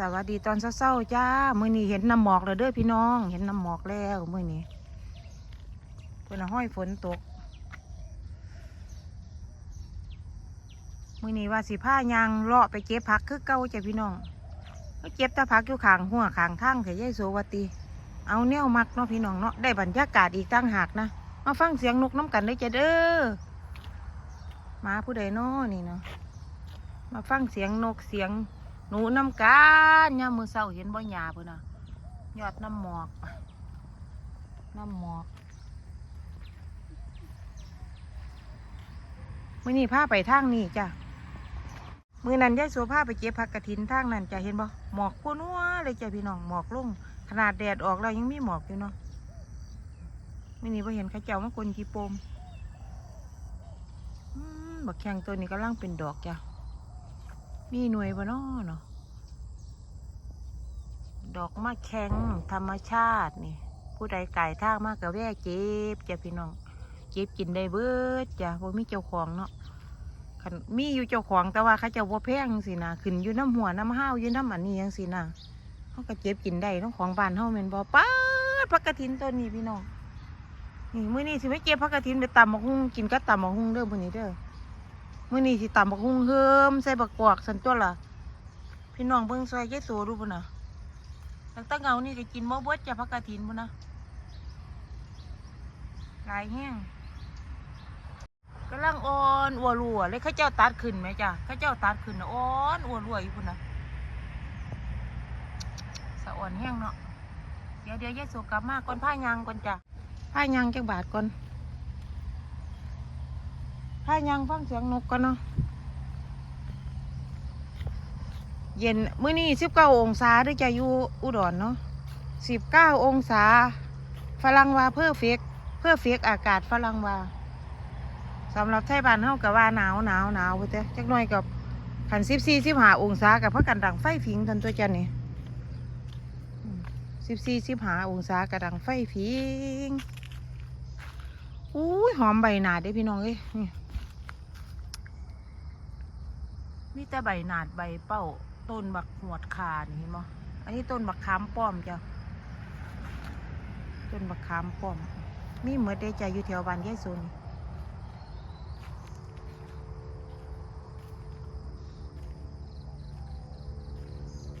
สวัสดีตอนเช้าๆจ้า มื้อนี้เห็นน้ำหมอกแล้วเด้อพี่น้อง เห็นน้ำหมอกแล้วมื้อนี้เพิ่นห้อยฝนตก มื้อนี้ว่าสิพายางเลาะไปเก็บผักคือเก่าจ้ะพี่น้องก็เก็บแต่ผักอยู่ข้างหัวข้างทางเถอะยายโสวัตีเอาแนวมักเนาะพี่น้องเนาะได้บรรยากาศอีกตั้งหากนะมาฟังเสียงนกน้ำกันได้จ้ะเด้อมาผู้ใดนาะนี่เนาะมาฟังเสียงนกเสียง หนูน้ำกันยามมือเศร้าเห็นบ่หยาเพิ่นน่ะยอดน้ำหมอก น้ำหมอกมื้อนี้าไปทางนี้จ้ะมื้อนั้นยายโสพาไปเก็บผักกระถินทางนั้นจะเห็นบ่หมอกพัวนัวเลยจ้ะพี่น้องหมอกลุ่งขนาดแดดออกแล้วยังมีหมอกอยู่เนาะมื้อนี้บ่เห็นข้าเจ้ามากลจีโปมอืมบักแข้งตัวนี้กำลังเป็นดอกจ้ะ มีหน่วยบ่นอเนาะดอกมะแข็งธรรมชาตินี่ ผู้ใดไก่ทางมากกับแว่เจ็บจ้ะพี่น้องเจ็บกินได้เบิดจ้ะบ่มีเจ้าของเนาะคันมีอยู่เจ้าของแต่ว่าเขาเจ้าบ่แพงสินะขึ้นอยู่น้ำหัวน้ำห้าวอยู่น้ำอันนี้ยังสินะเขาก็เจ็บกินได้ต้องของบ้านเฮาแม่นบ่ป้าดผักกระถินต้นนี้พี่น้องนี่มื้อนี้สิไม่เก็บผักกระถินไปตำบักหุ่งกินกับตำบักหุ่งเด้อมื้อนี้เด้อ มื่อนี้สิตำบักฮุ่งเฮิมใส่บักกวากสันตัวล่ะ พี่น้องเบิ่งซอยยายโสดูพุ่นนะตั้งแต่เงานี่ก็กินบ่เบิดจะพักกะถินพุ่นนะลายแห้งกำลังอ่อนอัวรัวเลยข้าเจ้าตัดขึ้นไหมจ้ะข้าเจ้าตัดขึ้นนะอ่อนอัวรัวอยู่พุ่นนะสะอ่อนแห้งเนาะเดี๋ยวเดี๋ยวยายโสกลับมาก่อนผ้ายางก่อนจ้ะผ้ายางจังบาทก่อน ถ้ายังฟังเสียงนกกันเนาะเย็นมื้อนี้สิบเก้าองศาด้วยจะอยู่อุดรเนาะสิบเก้าองศา ฝรั่งว่าเพื่อเฟกเพื่อเฟกอากาศฝรั่งว่าสำหรับไทยบ้านเฮากับว่าหนาวหนาวหนาวไปเต้จักหน่อยกับขันสิบสี่สิบห้าองศากับพักกันดังไฟผิงทันตัวจันนี่สิบสี่สิบห้าองศากับดังไฟผิงอุ้ยหอมใบหนาดเด้พี่น้องเอ้ยนี่ มีแต่ใบหนาดใบเป้าต้นบักหวดคานี่เห็นมั้อันนี้ต้นบักขามป้อมจ้ะต้นบักขามป้อม มีเหมือดได้ใจอยู่แถวบ้านยายโซน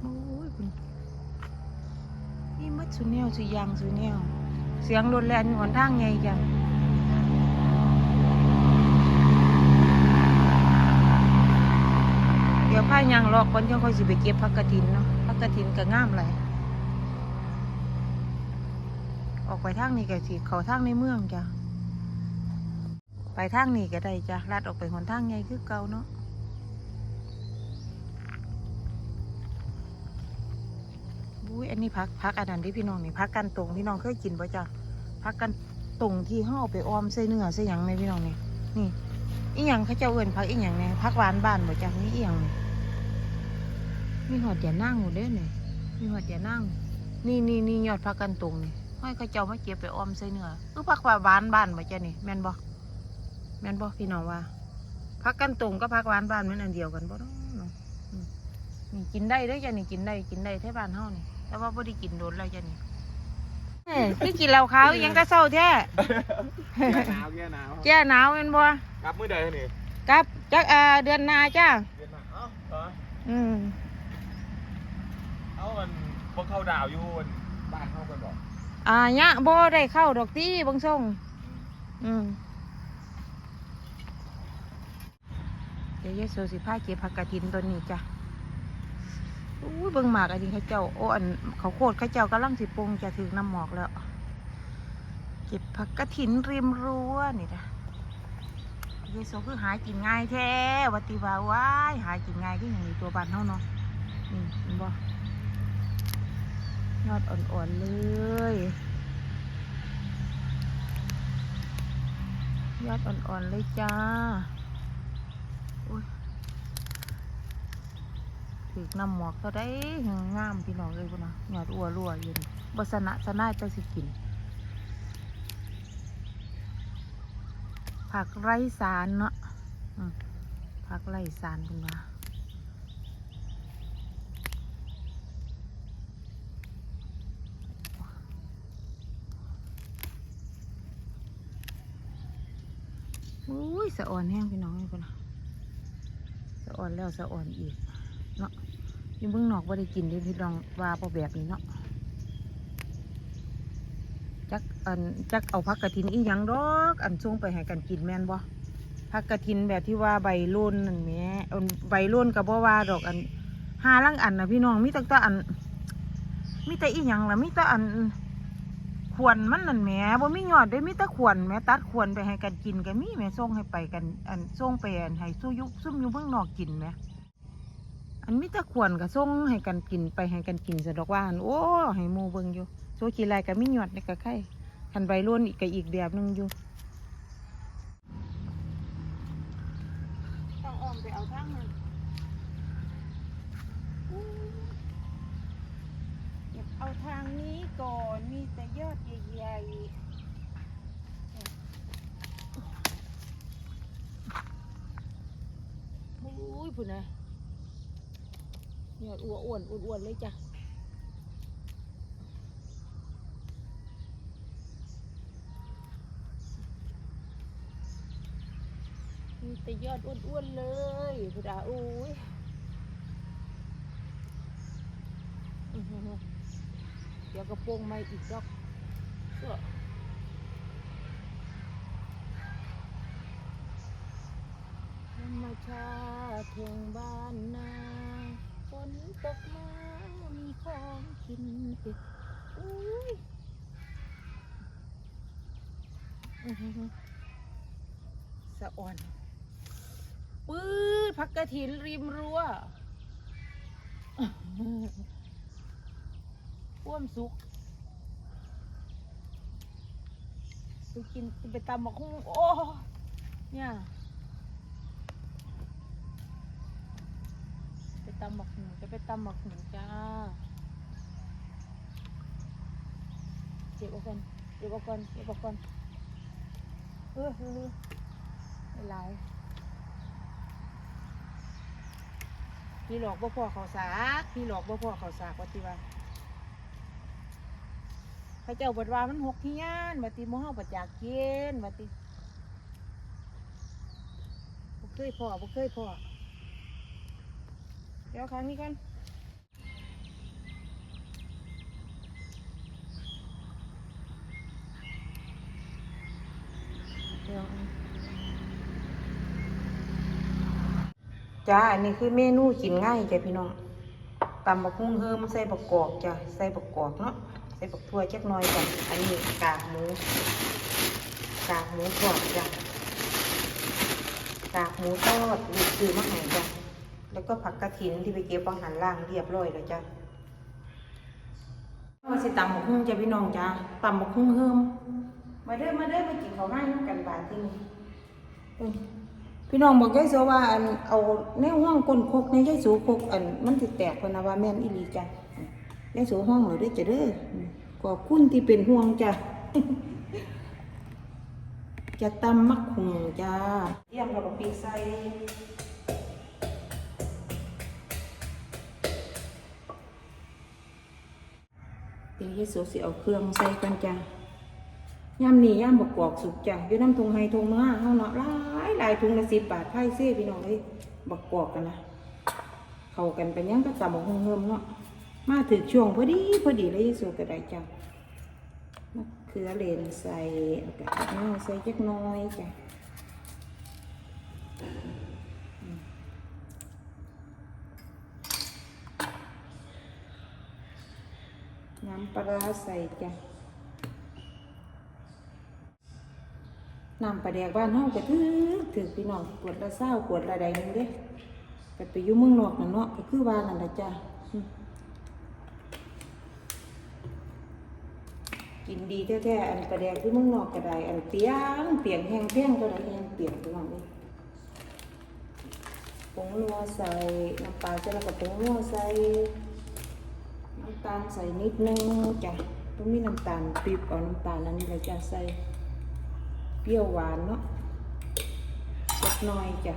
โอ้ยคุณมีหมัดสุแนวสุยางสุแนวเสียงรถแล่นหอนทางไงจัง เดี๋ยวพายางรอกก่อนจังค่อยสิไปเก็บผักกระถินเนาะผักกระถินก็งามหลยออกไปทางนี้ก็สิเขาทางในเมืองจ้ะไปทางนี้ก็ได้จ้ะลัดออกไปหนทางไงคือเก่าเนาะบุ้ยอันนี้พักพักอันนั้นที่พี่น้องนี่พักกันตรงพี่น้องเคยกินป่ะจ้ะพักกันตรงที่ห่อไปออมใส่เนื้อใส่หยังในพี่น้องนี่นี่อีหยังเขาเจ้าเอิ้นพักอีหยังเนี่ยพักหวานบ้านบ่จ้ะนี่อีหยังนี่ มีหอดอย่านั่งหมดเด้อเนี่ยมีหอดอย่านั่ง นี่นี่นี่ยอดพักกันตรงนี่ห้อยเขาเจ้ามาเก็บไปออมใส่เนื้อคือพักว่าหวานบ้านบ่จ้ะนี่แม่นบ่แม่นบ่พี่น้องว่าพักกันตรงก็พักหวานบ้านมันอันเดียวกันบ่เนาะเนาะอืมนี่กินได้เด้อจ้ะนี่กินได้กินได้แท้บ้านเฮานี่แต่ว่าบ่ได้กินโดนแล้วจ้ะนี่เอ้ยคือกินเหล้าขาวอีหยังก็เศร้าแท้แก้หนาวแก้หนาวแก้หนาวแม่นบ่กลับมื้อใดนี่กับจักอ่าเดือนหน้าจ้าเดือนหน้าเอ้าเหรออืม เอามันพวกเข้าดาวอยู่บ้านเข้ากันบอกอ่าเนี่ยะบ่ได้เข้าดอกตีบางส่งอืมเดี๋ยวยายโซสิพาเก็บผักกระถินตัวนี้จ้ะอู้ยเบิ่งหมากอันนี้เข้าเจ้าโอ้อันเขาวโคตรเข้าเจ้ากำลังสิปรุงจะถึงน้ำหมอกแล้ว เก็บผักกระถินริมรั้วนี่นะยายโซคือหากินง่ายแท้วัติว่าว้ายหากินง่ายที่อย่างนี้ตัวบ้านเฮาเนาะนี่เห็นบ่ ยอดอ่อนๆเลย ยอดอ่อนๆเลยจ้าอุ้ยถือน้ำหมอกก็ได้งามพี่น้องเลยพุ่นนะยอดอัวรัวอยู่นี่บสนะสนายแต่สิกิน ผักไร้สารเนาะผักไร้สารคุณว่า สะอ่อนแห้งพี่น้องนี่คนน่ะสะอ่อนแล้วสะอ่อนอีกเนาะยังเบิ่งนอกว่าได้กินด้พี่น้องว่าพอแบบนี้เนาะจักอันจักเอาพักกระถินอีหยังดอก อันส่วงไปให้กันกินแม่นบ่พักกระถินแบบที่ว่าใบโลนนั่นแหม่ใบโลนกับบ่ว่าดอกอันหาลังอันนะพี่น้องมีแต่แต่อันมีแต่อีหยังละมีแต่อัน ขวนมันนั่นแหมบ่มียอดได้มีแต่ขวนแหมตัดขวนไปให้กันกินก็มีแหมส่งให้ไปกัน อันส่งไปอันให้สู้ยุซุ่มอยู่เบิ่งนอกกินแหมอันมีแต่ขวนก็ส่งให้กันกินไปให้กันกินซะดอกว่าอันโอ้ให้หมู่เบิ่งอยู่โซกี่ไรก็มียอดในี่ก็ไข่คันใบล้วนอีกก็อีกแบบหนึงอยู่ต้องอ้อมไปเอาทางนั้น เอาทางนี้ก่อน มีแต่ยอดใหญ่ๆอุ้ยพุ่นนะยอดอ้วนอ้วนอ้วนอ้วนเลยจ้ะมีแต่ยอดอ้วนอ้วนๆเลยพุ่นอะอุ้ยอื้อหือ เดี๋ยวกระโปรงไม่อีกดอกเสื้อธรรมชาติเทงบ้านนาฝนตกมามีของกินติดอุ้ยสะอ่อนปื้ดพักกระถินริมรั้ว อ้วมสุกไปกินไปตำบักหุ่งโอ้เนี่ยไปตำบักหนูจะไปตำบักหนูจ้าเจ็บเอาก่อนเจ็บเอาก่อนเจ็บเอาก่อนเออเออไม่ไรพี่หลอกบ่พ่อเขาสากพี่หลอกบ่พ่อเขาสากว่าติว่า พระเจ้าบดว่ามันหกที่ย่านว่าติโมเฮาปัจจากเกณฑ์ว่าติบ่เคยพ่อบ่เคยพ่อเดี๋ยวครั้งนี้กันจ้า อันนี้คือเมนูกินง่ายจ้ะพี่น้องตำบักหุ่งเฮิมใส่บักกอกจ้ะ ใส่บักกอกเนาะ ใส่บักทั่วจักหน่อยจ้ะอันนี้กากหมูกากหมูทอดจ้ะกากหมูทอดลูกซื้อมาให้จ้ะแล้วก็ผักกระถินที่ไปเก็บวางหันล่างเรียบร้อยแล้วจ้ะว่าสิตำบักหุ่งจ้ะพี่น้องจ้ะตำบักหุ่งเฮิมมาเด้อมาเด้อมากินข้าวง่ายกันบาทที่นี่เออพี่น้องบอกยายโสว่าอันเอาแนวห้องก้นคกในยายโสคกอันมันติแตกเพนนะว่าแม่นอีหลีจ้ะ ยายโสห้องเหรอเด้อจ้ะเด้อขอบคุณที่เป็นห่วงจ้ะจะตำมักหุงจ้าเยี่ยมเราก็ปีใส่เดี๋ยวเยซูสิเอาเครื่องใส่กันจ้ะย่ำนี่ย่ำบกกอกสุกจ้ะอยู่น้ำทงไฮทงเนื้อเฮาเนาะหลายหลายถุงละสิบบาทไพ่เซ่พี่น้องเลยบักกอกกันนะ เข้ากันไปยังก็ตำบักหุ่งเฮิมเนาะ มาถึงช่วงพอดีพอดีเลยเยซูก็ไดจ้ะมะเขือเลนใส่แล้วก็ผักน้อยใส่จักน้อยจ้ะน้ำปลาใส่จ้ะน้ำปลาแดกบ้านเฮาก็ถือถือพี่น้องขวดละเศร้าขวดละใดนึงเด้ก็ไปยู่เมืองนอกนั่นเนาะก็คือว่านั่นแหละจ้ะอืม กินดีแท้ๆอันปลาแดกที่มืองนอกก็ไดอันเปียงเปียงแห้งแพงก็ได้แห้งเปียงพี่น้องเด้ผงนัวใส่น้ำปลาใส่แล้วก็ผงนัวใส่น้ำตาลใส่นิดนึงจ้ะต้องมีน้ำตาลปี๊บเอาน้ำตาลอันนี้เลยจะใส่เปรี้ยวหวานเนาะเล็กน้อยจ้ะ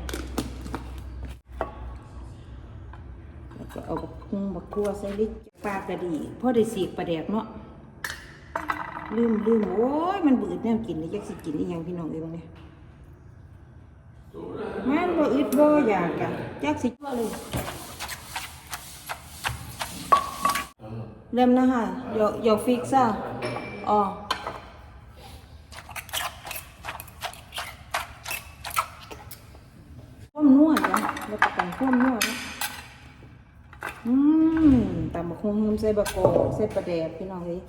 แล้วก็เอาบักคุงบักคัวใส่ลิปลากระดีพ่อได้สีกปลาแดกเนาะ ลืมลืมโอ้ยมันบืดแนวกินเลยจักสิกินอีหยังพี่น้องเอ้ยบางเนี่ยมันบ่อึดบ่อยากอะจักสิว่าเลยเริ่มนะฮะเดี๋ยวเดี๋ยวฟิกซ่าอ๋อพ่วมนวดจ้ะแล้วก็กันพ่วมนวดนะอืมตำบักฮุงหืมใส่บะกอกใส่ปลาแดกพี่น้องเอ้ย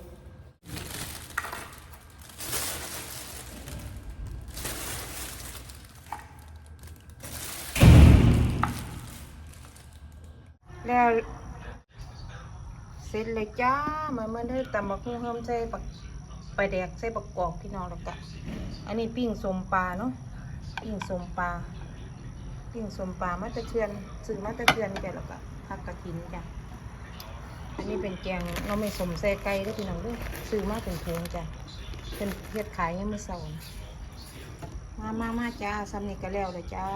แล้วเสร็จเลยจ้ามาเมื่อได้ตำบักหุ่งเฮิมใส่บักไปแดกใส่บักกอกพี่น้องแล้วก็อันนี้ปิ้งสมปลาเนาะปิ้งสมปลาปิ้งสมปลามาตะเทือนซื้อมาตะเทือนแกแล้วก็ผักกระถินจ้ะอันนี้เป็นแกงเราไม่สมใส่ไก่เด้วยพี่น้องด้วยซื้อมาเป็นถุงจ้ะเป็นเฮ็ดขายยังไม่เศร้ามามามาจ้าซ้ำนี่ก็แล้วเลยจ้า